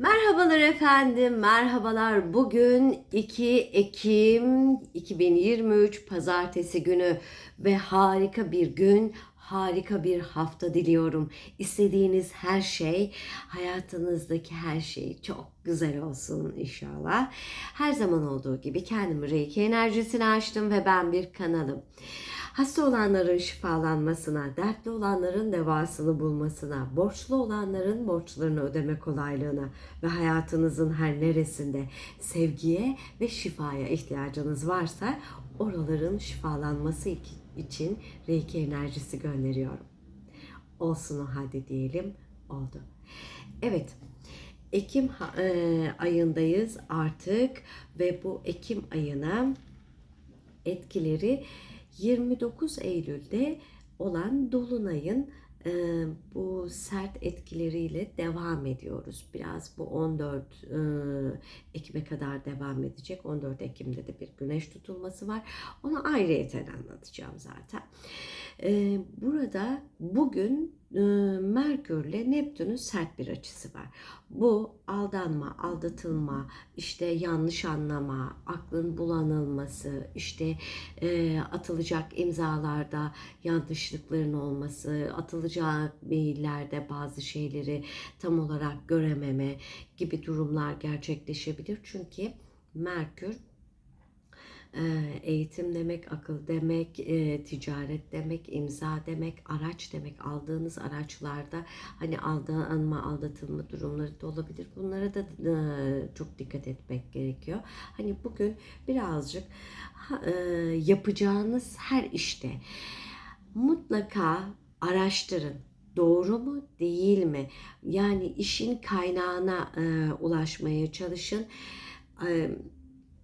Merhabalar efendim, merhabalar. Bugün 2 Ekim 2023 Pazartesi günü ve harika bir gün, harika bir hafta diliyorum. İstediğiniz her şey, hayatınızdaki her şey çok güzel olsun inşallah. Her zaman olduğu gibi kendimi Reiki enerjisine açtım ve ben bir kanalım. Hasta olanların şifalanmasına, dertli olanların devasını bulmasına, borçlu olanların borçlarını ödeme kolaylığına ve hayatınızın her neresinde sevgiye ve şifaya ihtiyacınız varsa oraların şifalanması için Reiki enerjisi gönderiyorum. Olsun o hadi diyelim oldu. Evet Ekim e, ayındayız artık ve bu Ekim ayına etkileri 29 Eylül'de olan Dolunay'ın e, bu sert etkileriyle devam ediyoruz. Biraz bu 14 e, Ekim'e kadar devam edecek. 14 Ekim'de de bir güneş tutulması var. Onu ayrıyeten anlatacağım zaten. E, burada bugün Merkür'le Neptün'ün sert bir açısı var. Bu aldanma, aldatılma, işte yanlış anlama, aklın bulanılması, işte e, atılacak imzalarda yanlışlıkların olması, atılacak maillerde bazı şeyleri tam olarak görememe gibi durumlar gerçekleşebilir. Çünkü Merkür eğitim demek, akıl demek, ticaret demek, imza demek, araç demek. Aldığınız araçlarda hani aldanma, aldatılma durumları da olabilir. Bunlara da çok dikkat etmek gerekiyor. Hani bugün birazcık yapacağınız her işte mutlaka araştırın. Doğru mu, değil mi? Yani işin kaynağına e, ulaşmaya çalışın. E,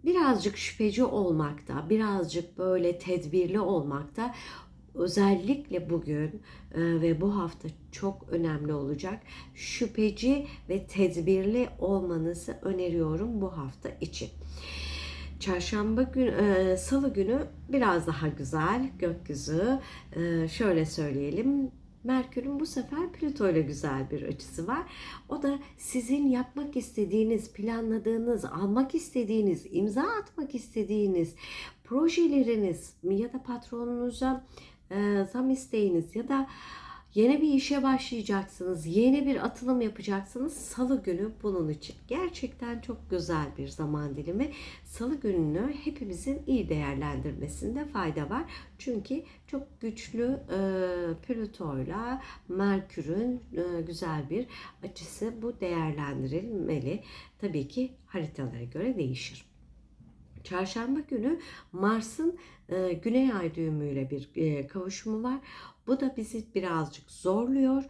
birazcık şüpheci olmakta, birazcık böyle tedbirli olmakta özellikle bugün e, ve bu hafta çok önemli olacak. Şüpheci ve tedbirli olmanızı öneriyorum bu hafta için. Çarşamba günü, e, salı günü biraz daha güzel gökyüzü. E, şöyle söyleyelim. Merkür'ün bu sefer Plüto ile güzel bir açısı var. O da sizin yapmak istediğiniz, planladığınız, almak istediğiniz, imza atmak istediğiniz projeleriniz ya da patronunuza e, zam isteğiniz ya da yeni bir işe başlayacaksınız, yeni bir atılım yapacaksınız. Salı günü bunun için gerçekten çok güzel bir zaman dilimi. Salı gününü hepimizin iyi değerlendirmesinde fayda var. Çünkü çok güçlü e, Plüto'yla Merkür'ün e, güzel bir açısı bu değerlendirilmeli. Tabii ki haritalara göre değişir. Çarşamba günü Mars'ın e, Güney Ay düğümüyle bir e, kavuşumu var. Bu da bizi birazcık zorluyor.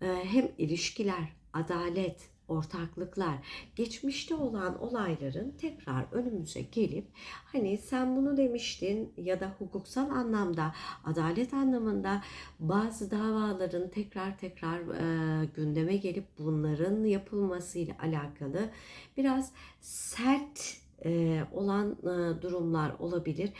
E, hem ilişkiler, adalet, ortaklıklar, geçmişte olan olayların tekrar önümüze gelip hani sen bunu demiştin ya da hukuksal anlamda, adalet anlamında bazı davaların tekrar tekrar e, gündeme gelip bunların yapılmasıyla alakalı biraz sert e, olan e, durumlar olabilir.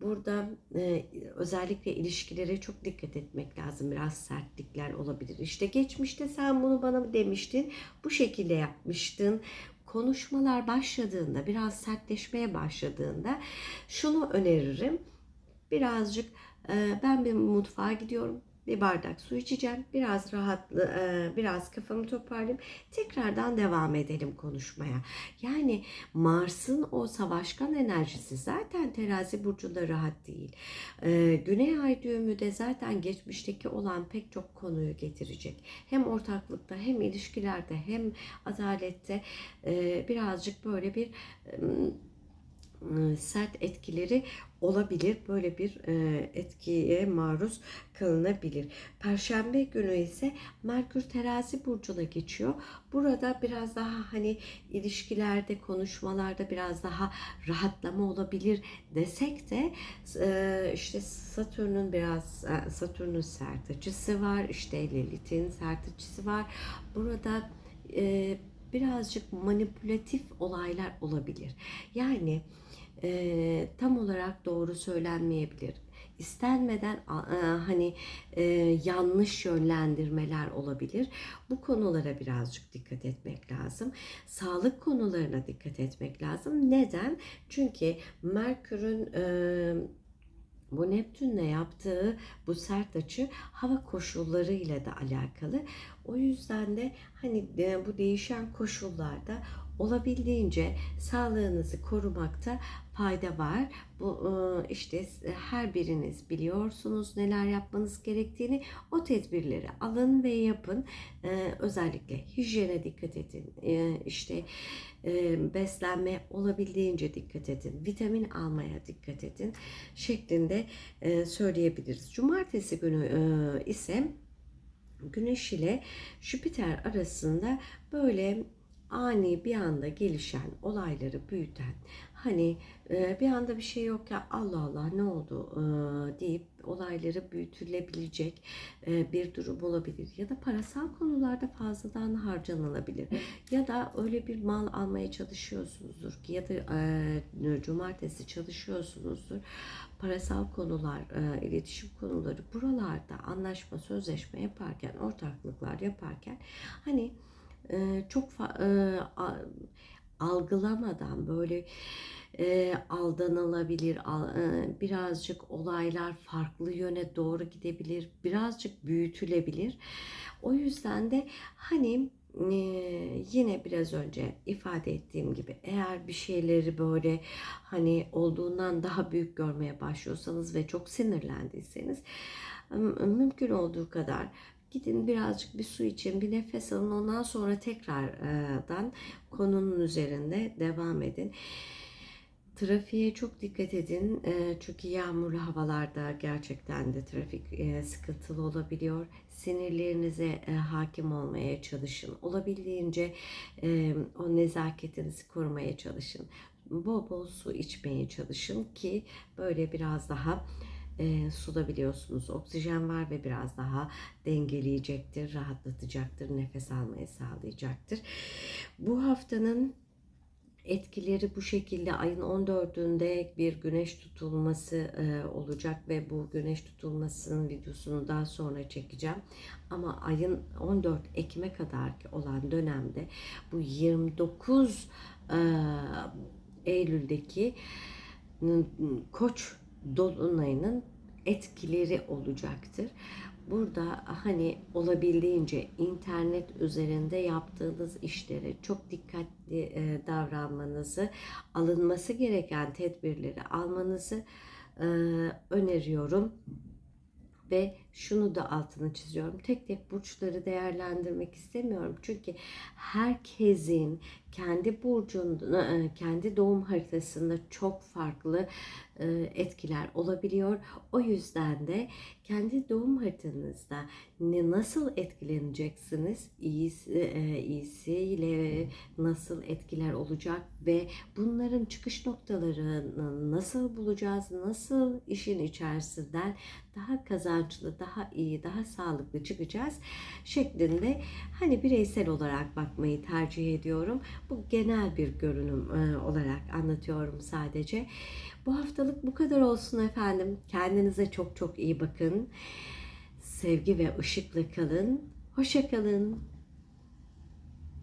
Burada e, özellikle ilişkilere çok dikkat etmek lazım. Biraz sertlikler olabilir. İşte geçmişte sen bunu bana demiştin, bu şekilde yapmıştın. Konuşmalar başladığında, biraz sertleşmeye başladığında şunu öneririm. Birazcık ben bir mutfağa gidiyorum bir bardak su içeceğim. Biraz rahatlı, biraz kafamı toparlayayım. Tekrardan devam edelim konuşmaya. Yani Mars'ın o savaşkan enerjisi zaten terazi burcunda rahat değil. Güney ay düğümü de zaten geçmişteki olan pek çok konuyu getirecek. Hem ortaklıkta hem ilişkilerde hem adalette birazcık böyle bir sert etkileri olabilir. Böyle bir etkiye maruz kalınabilir. Perşembe günü ise Merkür terazi burcuna geçiyor. Burada biraz daha hani ilişkilerde, konuşmalarda biraz daha rahatlama olabilir desek de işte Satürn'ün biraz Satürn'ün sert açısı var. İşte Lilith'in sert açısı var. Burada birazcık manipülatif olaylar olabilir. Yani e, tam olarak doğru söylenmeyebilir. İstenmeden e, hani e, yanlış yönlendirmeler olabilir. Bu konulara birazcık dikkat etmek lazım. Sağlık konularına dikkat etmek lazım. Neden? Çünkü Merkür'ün e, bu Neptün'le yaptığı bu sert açı hava koşullarıyla da alakalı. O yüzden de hani e, bu değişen koşullarda olabildiğince sağlığınızı korumakta fayda var. Bu e, işte her biriniz biliyorsunuz neler yapmanız gerektiğini. O tedbirleri alın ve yapın. E, Özellikle hijyene dikkat edin. E, İşte beslenme olabildiğince dikkat edin. Vitamin almaya dikkat edin şeklinde söyleyebiliriz. Cumartesi günü ise Güneş ile Jüpiter arasında böyle ani bir anda gelişen olayları büyüten hani e, bir anda bir şey yok ya Allah Allah ne oldu e, deyip olayları büyütülebilecek e, bir durum olabilir. Ya da parasal konularda fazladan harcanılabilir. Ya da öyle bir mal almaya çalışıyorsunuzdur ki ya da e, cumartesi çalışıyorsunuzdur. Parasal konular, e, iletişim konuları buralarda anlaşma, sözleşme yaparken, ortaklıklar yaparken hani çok algılamadan böyle e, aldanılabilir, al- birazcık olaylar farklı yöne doğru gidebilir, birazcık büyütülebilir. O yüzden de hani yine biraz önce ifade ettiğim gibi eğer bir şeyleri böyle hani olduğundan daha büyük görmeye başlıyorsanız ve çok sinirlendiyseniz mümkün olduğu kadar gidin birazcık bir su için bir nefes alın ondan sonra tekrardan konunun üzerinde devam edin. Trafiğe çok dikkat edin e, çünkü yağmurlu havalarda gerçekten de trafik e, sıkıntılı olabiliyor. Sinirlerinize e, hakim olmaya çalışın. Olabildiğince e, o nezaketinizi korumaya çalışın. Bol bol su içmeye çalışın ki böyle biraz daha e, suda biliyorsunuz oksijen var ve biraz daha dengeleyecektir, rahatlatacaktır, nefes almayı sağlayacaktır. Bu haftanın etkileri bu şekilde ayın 14'ünde bir güneş tutulması e, olacak ve bu güneş tutulmasının videosunu daha sonra çekeceğim. Ama ayın 14 Ekim'e kadar olan dönemde bu 29 e, Eylül'deki Koç dolunayının etkileri olacaktır. Burada hani olabildiğince internet üzerinde yaptığınız işlere çok dikkatli e, davranmanızı, alınması gereken tedbirleri almanızı e, öneriyorum. Ve şunu da altını çiziyorum. Tek tek burçları değerlendirmek istemiyorum. Çünkü herkesin kendi burcunda, e, kendi doğum haritasında çok farklı e, etkiler olabiliyor. O yüzden de kendi doğum haritanızda ne nasıl etkileneceksiniz, iyisi, e, iyisiyle nasıl etkiler olacak ve bunların çıkış noktalarını nasıl bulacağız, nasıl işin içerisinden daha kazançlı, daha iyi, daha sağlıklı çıkacağız şeklinde hani bireysel olarak bakmayı tercih ediyorum. Bu genel bir görünüm e, olarak anlatıyorum sadece. Bu haftalık bu kadar olsun efendim. Kendinize çok çok iyi bakın. Sevgi ve ışıkla kalın. Hoşça kalın.